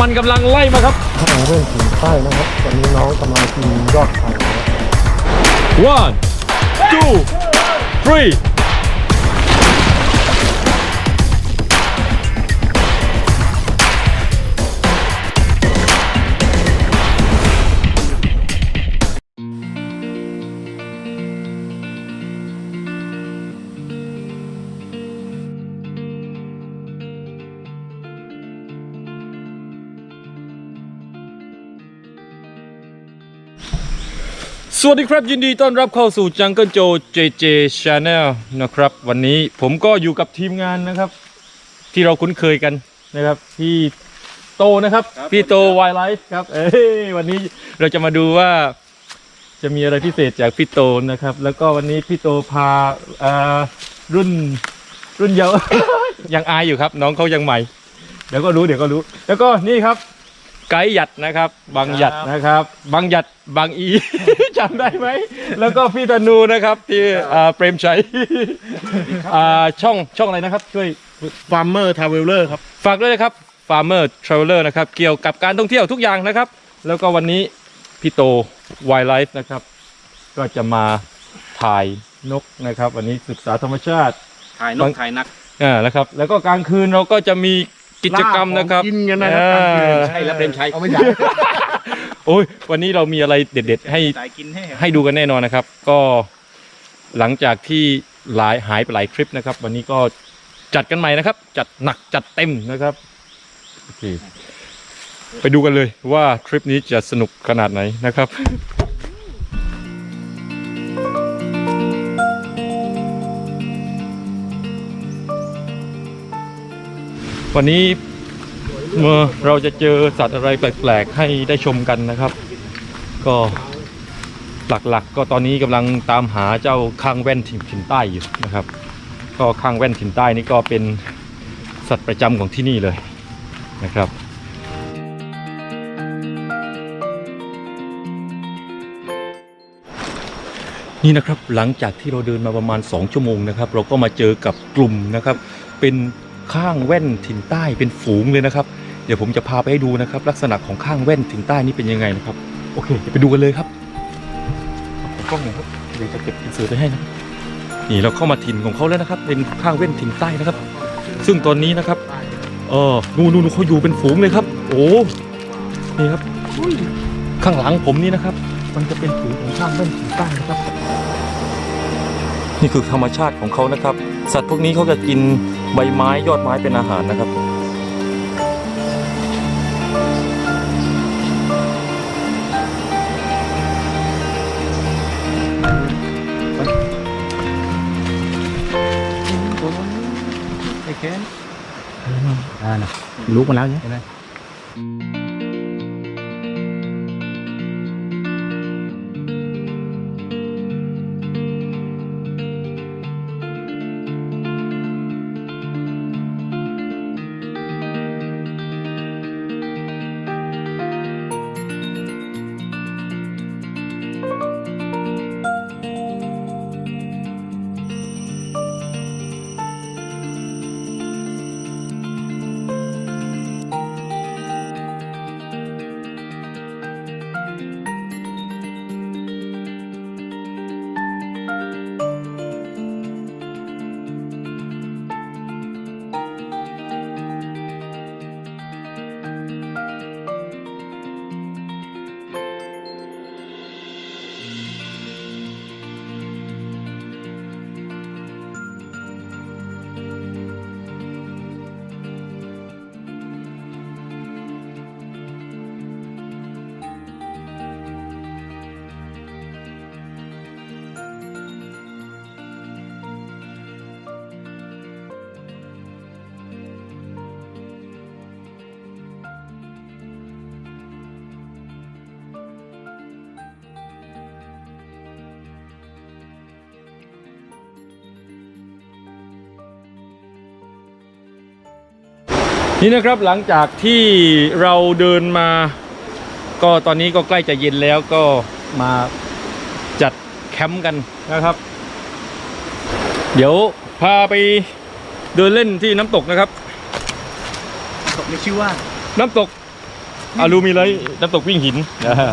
มันกำลังไล่มาครับทางเรื่องถึงใต้นะครับตอนนี้น้องกำลังกินยอดไผ่นะครับ one two three สวัสดีครับ ยินดีต้อนรับเข้าสู่ Jungle Joe JJ Channel นะครับ วันนี้ผมก็อยู่กับทีมงานนะครับ ที่เราคุ้นเคยกันนะครับพี่โตนะครับ พี่โต Wildlife ครับเอ้ยวันนี้เราจะมาดูว่าจะมีอะไรพิเศษจากพี่โตนะครับ แล้วก็วันนี้พี่โตพาเอ่อรุ่นรุ่นเยาว์ ยังอายอยู่ครับ น้องเขายังใหม่ เดี๋ยวก็รู้เดี๋ยวก็รู้ แล้วก็นี่ครับ ไกด์หยัดนะครับ บางหยัดนะครับ บางหยัดบางอี จำได้ไหม แล้วก็พี่ธนูนะครับที่อ่าเปรมชัยอ่าช่องช่องอะไรนะครับ ช่วยฟาร์มเมอร์ทาวเวลเลอร์ครับฝากด้วยนะครับ Farmer Traveler นะครับ เกี่ยวกับการท่องเที่ยวทุกอย่างนะครับ แล้วก็วันนี้พี่โต Wildlife นะครับ ก็จะมาถ่ายนกนะครับ วันนี้ศึกษาธรรมชาติถ่ายนบากงถ่ายนัก อ่านะครับ แล้วก็กลางคืนเราก็จะมี กิจกรรมนะครับล่าของกินกันนะครับกลางคืนเออใช่แล้วเปรมชัยเอาไม่ใช่โอ้ยวันนี้เรามีอะไรเด็ด ๆ ให้สายกินให้ให้ดูกันแน่นอนนะครับ ก็หลังจากที่หลายหายไปหลายคลิปนะครับ วันนี้ก็จัดกันใหม่นะครับ จัดหนักจัดเต็มนะครับโอเคไปดูกันเลยว่าทริปนี้จะสนุกขนาดไหนนะครับ วันนี้เมื่อเราจะเจอสัตว์อะไรแปลกๆให้ได้ชมกันนะครับ ก็หลักๆก็ตอนนี้กำลังตามหาเจ้าข้างแวนถิ่นถิ่นใต้อยู่นะครับ ก็ข้างแว่นถิ่นใต้นี่ก็เป็นสัตว์ประจำของที่นี่เลยนะครับนี่นะครับหลังจากที่เราเดินมาประมาณ 2 ชั่วโมงนะครับ เราก็มาเจอกับกลุ่มนะครับ เป็น ข้างแว่นถิ่นใต้เป็นฝูงเลยนะครับ เดี๋ยวผมจะพาไปให้ดูนะครับ ลักษณะของข้างแว่นถิ่นใต้นี่เป็นยังไงนะครับ โอเคเดี๋ยวไปดูกันเลยครับกล้องหน่อยครับเดี๋ยวจะเก็บอินเสิร์ตไว้ให้นะนี่เราเข้ามาถิ่นของเขาแล้วนะครับ เป็นข้างแว่นถิ่นใต้นะครับ ซึ่งตอนนี้นะครับเออนู่นนู่นเขาอยู่เป็นฝูงเลยครับ โอ้นี่ครับข้างหลังผมนี่นะครับ มันจะเป็นฝูงของข้างแว่นถิ่นใต้นะครับ นี่คือธรรมชาติของเขานะครับ สัตว์พวกนี้เขาจะกิน ใบไม้ยอดไม้เป็นอาหารนะครับ ไอ้แค้นอ่านะลุกมาแล้วเนี่ย เห็นไหม นี่นะครับหลังจากที่เราเดินมา ก็ตอนนี้ก็ใกล้จะเย็นแล้วก็มาจัดแคมป์กันนะครับ เดี๋ยวพาไปเดินเล่นที่น้ำตกนะครับตกในชื่อว่า น้ำตกอลูมิไลท์น้ำตกวิ่งหินนะฮะ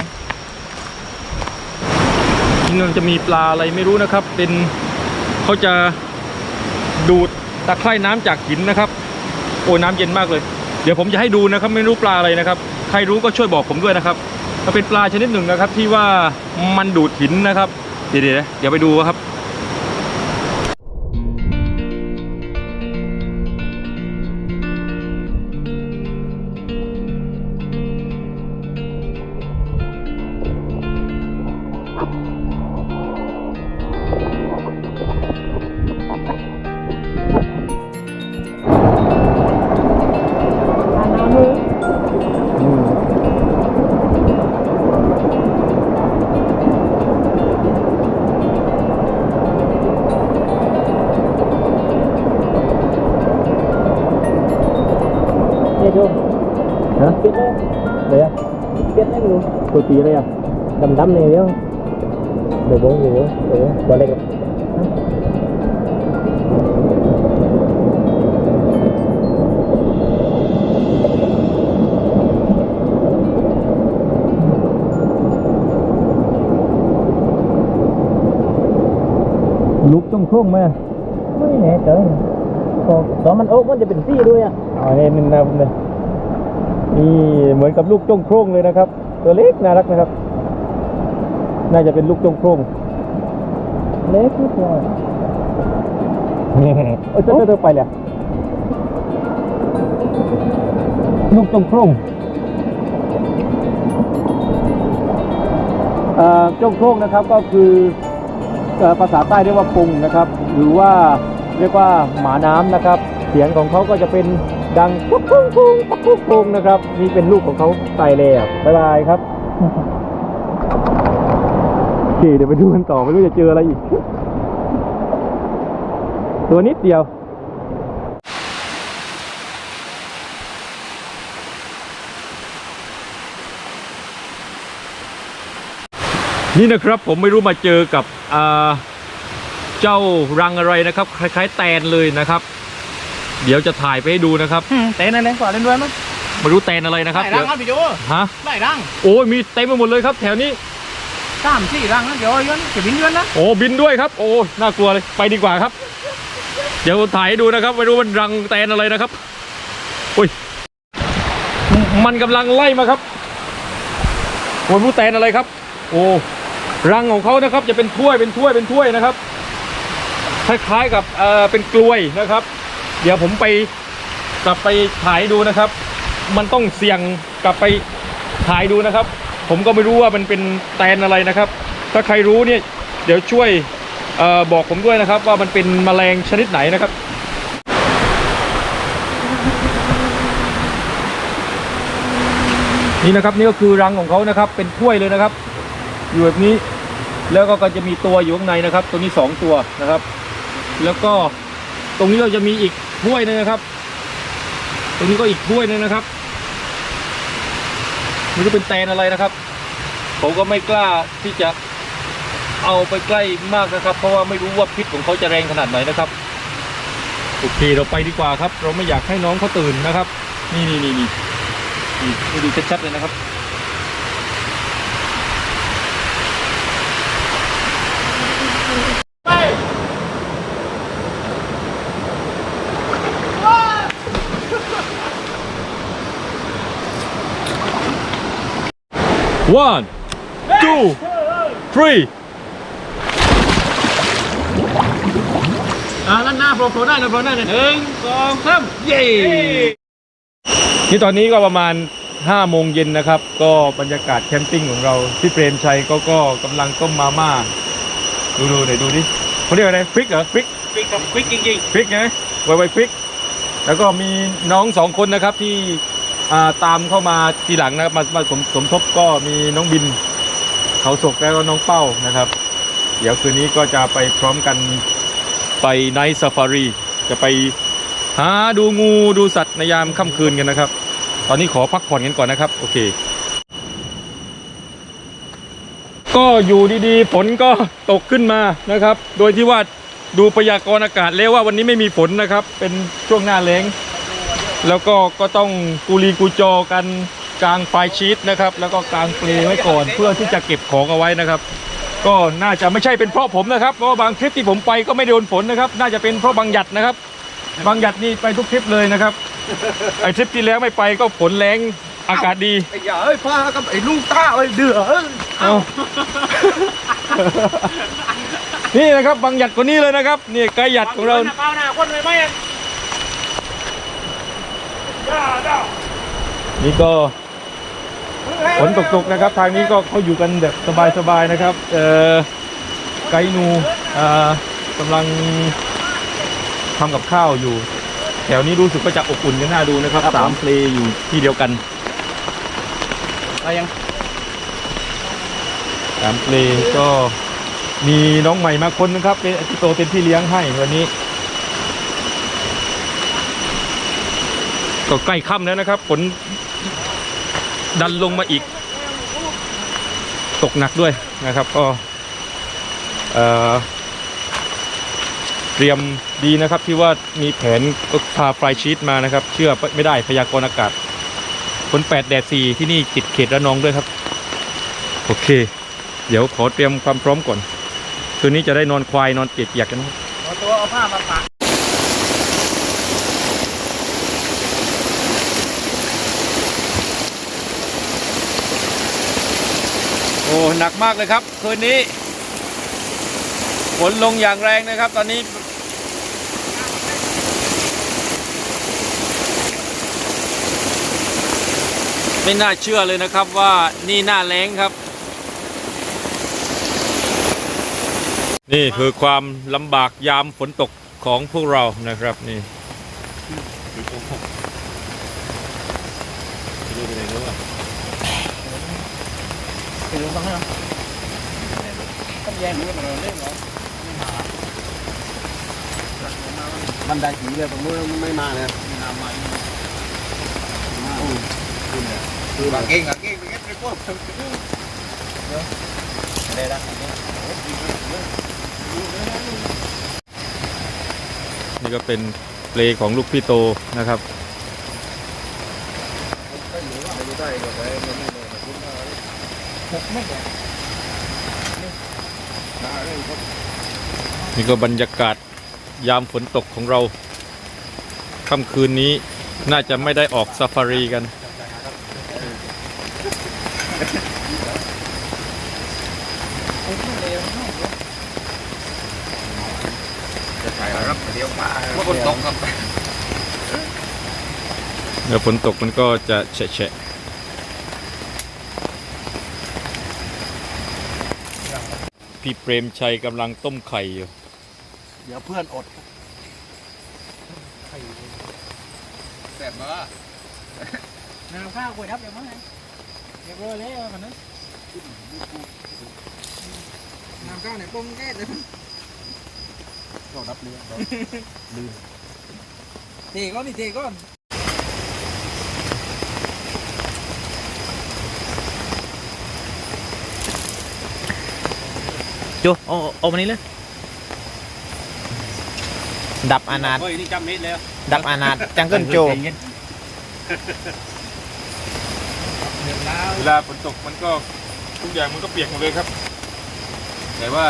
ที่นั่นจะมีปลาอะไรไม่รู้นะครับ เป็นเขาจะดูดตะไคร่น้ำจากหินนะครับ โอ้ยน้ำเย็นมากเลย เดี๋ยวผมจะให้ดูนะครับไม่รู้ปลาอะไรนะครับ ใครรู้ก็ช่วยบอกผมด้วยนะครับมันเป็นปลาชนิดหนึ่งนะครับที่ว่ามันดูดหินนะครับ เดี๋ยวเดี๋ยวเดี๋ยวไปดูครับ เนี่ยดูฮะเปียกเลยเลยอะเปียกได้ไม่รู้ตัวตีเล ยอะดำดำๆเลยเดียวเดี๋ยวบงเดี๋ยวเดี๋ยวเดี๋ยวตัวเล็กอะลุกต้องโค้งไหมไม่แน่ใจพอตอนมันโอ๊กมันจะเป็นซี่ด้วยอะอ๋อนี่นี่นะเลยนี่เหมือนกับลูกจ้งโคร่งเลยนะครับ ตัวเล็กน่ารักนะครับ น่าจะเป็นลูกจ้งโคร่งเล็กนิดเดียวโอ้ยเจ้าเจ้าไปเลยลูกจ้งโคร่งเอ่อจ้งโคร่งนะครับก็คือเอ่อภาษาใต้เรียกว่าปุงนะครับ หรือว่า เรียกว่าหมาน้ำนะครับ เสียงของเขาก็จะเป็นดังปุ๊กปุ๊กปุ๊กปุ๊กปุ๊กปุ๊กนะครับนี่เป็นลูกของเขาตายแล้วบ๊ายบายครับโอเคเดี๋ยวไปดูกันต่อไม่รู้จะเจออะไรอีก ตัวนิดเดียวนี่นะครับผมไม่รู้มาเจอกับอ่า เจ้ารังอะไรนะครับ คล้ายๆแตนเลยนะครับ เดี๋ยวจะถ่ายไปให้ดูนะครับเต้นอะไรก่อนเล่นด้วยมั้ยไม่รู้แตนอะไรนะครับไล่เดี๋รัยวงครับพี่โจฮะไล่รังโอ้ยมีเต็มไปหมดเลยครับ แถวนี้สามสี่รังนะเดี๋ยวย้อนจะบินย้อนนะโอ้บินด้วยครับ โอ้น่ากลัวเลยไปดีกว่าครับ เดี๋ยวถ่ายให้ดูนะครับไม่รู้มันรังแตนอะไรนะครับอุ้ยมันกำลังไล่มาครับผมไม่รู้แตนอะไรครับ โอ้รังของเขานะครับ จะเป็นถ้วยเป็นถ้วยเป็นถ้วยนะครับ คล้ายๆกับเอ่อเป็นกล้วยนะครับ เดี๋ยวผมไปกลับไปถ่ายดูนะครับ มันต้องเสี่ยงกลับไปถ่ายดูนะครับ ผมก็ไม่รู้ว่ามันเป็นแตนอะไรนะครับ ถ้าใครรู้เนี่ยเดี๋ยวช่วยออบอกผมด้วยนะครับ ว่ามันเป็นแมลงชนิดไหนนะครับนี่นะครับนี่ก็คือรังของเขานะครับ เป็นถ้วยเลยนะครับ อยู่แบบนี้แล้วก็ก็จะมีตัวอยู่ข้างในนะครับ ตัวนี้สองตัวนะครับ แล้วก็ตรงนี้เราจะมีอีกถ้วยหนึงนะครับ ตรงนี้ก็อีกถ้วยหนึงนะครับมันก็เป็นแตนอะไรนะครับ ผมก็ไม่กล้าที่จะเอาไปใกล้มากนะครับ เพราะว่าไม่รู้ว่าพิษของเขาจะแรงขนาดไหนนะครับโอเคเราไปดีกว่าครับ เราไม่อยากให้น้องเขาตื่นนะครับ นี่นี่นี่นี่ดูชัดๆเลยนะครับ one two three อ่าด้านหน้าโผล่โผล่ได้นะโผล่ได้เลยหนึ่งสองสามเย้นี่ตอนนี้ก็ประมาณ5โมงเย็นนะครับ ก็บรรยากาศแคมปิ้งของเราพี่เปรมชัยก็ก็กำลังต้มมาม่าดูดูไหนดูดิเขาเรียกอะไรฟริกเหรอฟริกปิกกับปิกจริงพริกไงไวไวพริกแล้วก็มีน้องสองคนนะครับที่อ่า ตามเข้ามาทีหลังนะครับมามาสมสมทบก็มีน้องบิน เขาศกแล้วก็น้องเป้านะครับ เดี๋ยวคืนนี้ก็จะไปพร้อมกันไปไนท์ซาฟารีจะไปหาดูงูดูสัตว์ในยามค่ำคืนกันนะครับ ตอนนี้ขอพักผ่อนกันก่อนนะครับ โอเค ก็อยู่ดีๆ ฝนก็ตกขึ้นมานะครับ โดยที่ว่าดูพยากรณ์อากาศแล้วว่าวันนี้ไม่มีฝนนะครับ เป็นช่วงหน้าแล้ง แล้วก็ก็ต้องกูรีกูจอกันกางไฟชีตนะครับ แล้วก็กางเปลไว้ก่อนเพื่อที่จะเก็บของเอาไว้นะครับ ก็น่าจะไม่ใช่เป็นเพราะผมนะครับเพราะว่าบางทริปที่ผมไปก็ไม่โดนฝนนะครับ น่าจะเป็นเพราะบางหยัดนะครับ บางหยัดนี่ไปทุกทริปเลยนะครับไอทริปที่แล้วไม่ไปก็ฝนแรงอากาศดีไอ้ยาเอ้ยพากับไอ้ลุงตาไอ้เดือเอ้ยเอานี่นะครับบางหยัดคนนี้เลยนะครับนี่ไกด์หยัดของเราเปล่าหน้าคนเลยไหมอะ นี่ก็ฝนตกๆนะครับ ทางนี้ก็เขาอยู่กันแบบสบายๆนะครับ เออไกด์นูอ่ากำลังทำกับข้าวอยู่ แถวนี้รู้สึกว่าจะอบอุ่นกันน่าดูนะครับสามเพลย์อยู่ที่เดียวกันอะไรยังสามเพลย์ก็มีน้องใหม่มาคนนะครับเป็นพี่โตเป็นพี่เลี้ยงให้วันนี้ ก็ใกล้ค่ำแล้วนะครับฝนดันลงมาอีก ตกหนักด้วยนะครับก็เตรียมดีนะครับที่ว่ามีแผนก็พาไฟชีตมานะครับ เชื่อไม่ได้พยากรณ์อากาศฝน8แดด4ที่นี่ติดเขตระนองด้วยครับ โอเค เดี๋ยวขอเตรียมความพร้อมก่อนคืนนี้จะได้นอนควายนอนเปียกๆกันนะครับเอตัวเอาผ้ามาปะ หนักมากเลยครับ คืนนี้ฝนลงอย่างแรงนะครับ ตอนนี้ ไม่น่าเชื่อเลยนะครับว่านี่หน้าแรงครับ นี่คือความลำบากยามฝนตกของพวกเรานะครับนี่เห็นลุ งฟังไหมครับต้องแย่งมือมาเล่นเหรอมันได้ผีเลยผมไม่มาเลยน้ำมาคือบางเก่งอะเก่งไปเก็บไปพวกได้ละนี่ก็เป็นเปลของลูกพี่โตนะครับ นี่ก็บรรยากาศยามฝนตกของเราค่ำคืนนี้น่าจะไม่ได้ออกซาฟารีกัน จะถ่ายรับเดียวมาเมื่อคนตกครับเมื่อฝนตกมันก็จะแฉะ พี่เปรมชัยกำลังต้มไข่อยู่ เดี๋ยวเพื่อนอดแบบว่าน้ำข้าวกล้วยทับเดี๋ยวมั้งไงเรียบร้อยแล้วกันนะน้ำข้าวเนี่ยต้มแก้เลยก็รับเรือลืมเทก้อนนี่เทก้อน จูโอ้โอ้มานี้เลย ดับอนาถเฮ้ยนี่จำเม็ดแล้วดับอนาถจังเกิลโจ เวลาฝนตกมันก็ทุกอย่างมันก็เปียกหมดเลยครับ แต่ว่า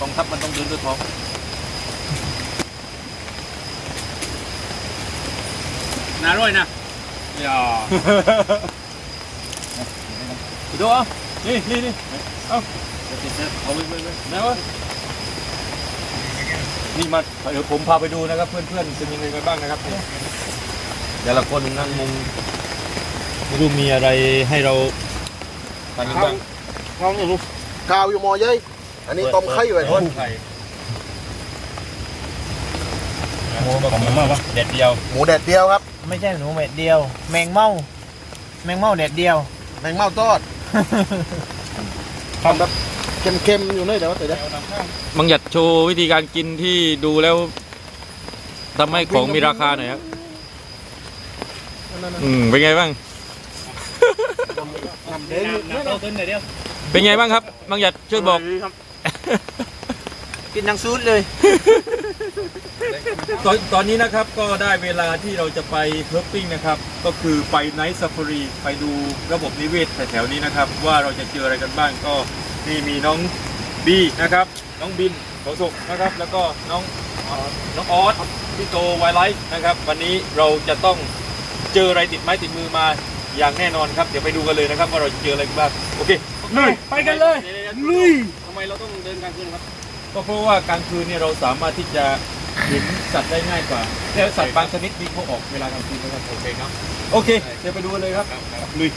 กองทัพมันต้องเดินด้วยท้องน่าร่อยนะอย่าดูเอานี่นี่นี่เอา ไปไปไปไหนวะนี่มาเดี๋ยวผมพาไปดูนะครับ เพื่อนๆเป็นยังไงกันบ้างนะครับนี่แต่ละคนนั่งมุงไม่รู้มีอะไรให้เราทานกันบ้างลองดูข้าวอยู่หมอเย้ยอันนี้ต้มไข่ไว้ทนไข่หมูแบบมาปะเด็ดเดียวหมูแดดเดียวครับ ไม่ใช่หนูเม็ดเดียว แมงเม่าแมงเม่าเด็ดเดียว แมงเม่าทอด ทำแบบ เค็มๆอยู่เลยเดี๋ยวแต่เดี๋ยวบางหยัดโชว์วิธีการกินที่ดูแล้วทำให้ของมีราคาหน่อยครับนั่นอืมเป็นไงบ้างๆทำเองน้ำเราต้นเดี๋ยวเป็นไงบ้างครับบางหยัดช่วยบอก กินยังซูดเลย ตอนตอนนี้นะครับก็ได้เวลาที่เราจะไปเฮิร์ปปิ้งนะครับ ก็คือไปไนท์ซ f ฟ r รีไปดูระบบนิเวศแถวๆนี้นะครับ ว่าเราจะเจออะไรกันบ้างก็ นี่มีน้องบีนะครับ น้องบินโสสุกนะครับ แล้วก็น้องน้องออสพี่โตไวไลท์นะครับ วันนี้เราจะต้องเจออะไรติดไม้ติดมือมาอย่างแน่นอนครับ เดี๋ยวไปดูกันเลยนะครับว่าเราจะเจออะไรกันบ้างโอเคเลยไปกันเลยลุยทำไมเราต้องเดินกลางคืนครับ ก็เพราะว่ากลางคืนเนี่ยเราสามารถที่จะเห็นสัตว์ได้ง่ายกว่าแล้วสัตว์บางชนิดนี่เขาออกเวลากลางคืนนะครับโอเคครับโอเค เดี๋ยวไปดูกันเลยครับลุย